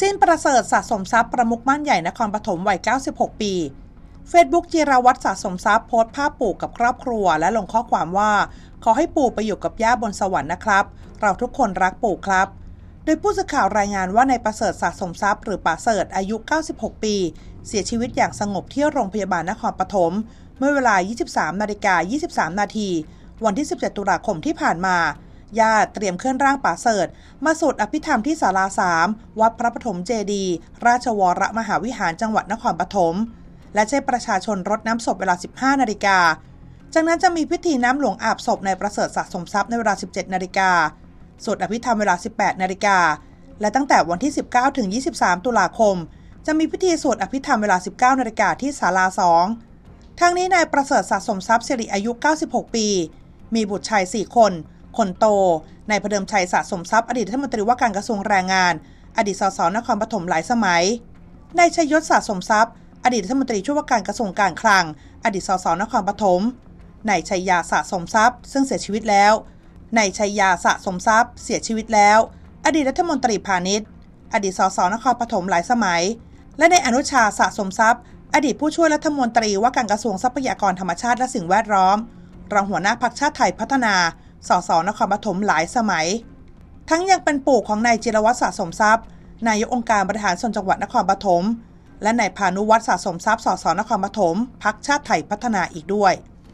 สิ้นประเสริฐสะสมทรัพย์ประมุขม่านใหญ่นครปฐมวัย 96 ปี เฟซบุ๊กจิรวัตรสะสมทรัพย์โพสต์ภาพปู่กับครอบครัว และลงข้อความว่า ขอให้ปู่ไปอยู่กับย่าบนสวรรค์นะครับ เราทุกคนรักปู่ครับ โดยผู้สื่อข่าวรายงานว่าในายประเสริฐสะสมทรัพย์ หรือป่าเสริฐอายุ 96 ปี เสียชีวิตอย่างสงบที่โรงพยาบาลนครปฐมเมื่อเวลา 23นาฬิกา23 นาทีวันที่ 17 ตุลาคมที่ผ่านมา ญาติเตรียมเคลื่อนร่างป่าเสริฐมาสวดอภิธรรมที่ศาลาสามวัดพระปฐมเจดี ราชวรมหาวิหารจังหวัดนครปฐมและใช้ประชาชนรดน้ำศพเวลา 15 นาฬิกา จากนั้นจะมีพิธีน้ำหลวงอาบศพในประเสริฐสะสมทรัพย์ในเวลา 17 นาฬิกาสวดอภิธรรมเวลา 18 นาฬิกา และตั้งแต่วันที่ 19 ถึง 23 ตุลาคม จะมีพิธีสวดอภิธรรมเวลา 19 นาฬิกาที่ศาลา2ทั้งนี้นายประเสริฐสะสมทรัพย์สิริอายุ 96 ปี มีบุตรชาย 4 คน คนโตนายพเดิมชัยสะสมทรัพย์อดีตรัฐมนตรีว่าการกระทรวงแรงงาน อดีตสสนครปฐมหลายสมัยนายชยศสะสมทรัพย์ อดีตรัฐมนตรีช่วยว่าการกระทรวงการคลัง อดีตสสนครปฐมนายชัยยาสะสมทรัพย์ ซึ่งเสียชีวิตแล้วนายชัยยาสะสมทรัพย์ เสียชีวิตแล้ว อดีตรัฐมนตรีพาณิชย์ อดีตสสนครปฐมหลายสมัย และในอนุชาสะสมทรัพย์ อดีตผู้ช่วยรัฐมนตรีว่าการกระทรวงทรัพยากรธรรมชาติและสิ่งแวดล้อมรองหัวหน้าพรรคชาติไทยพัฒนา สสนครปฐมหลายสมัย ทั้งยังเป็นปู่ของนายจิรวัตรสะสมทรัพย์ นายกองค์การบริหารส่วนจังหวัดนครปฐมและนายพานุวัตรสะสมทรัพย์สสนครปฐมพักชาติไทยพัฒนาอีกด้วย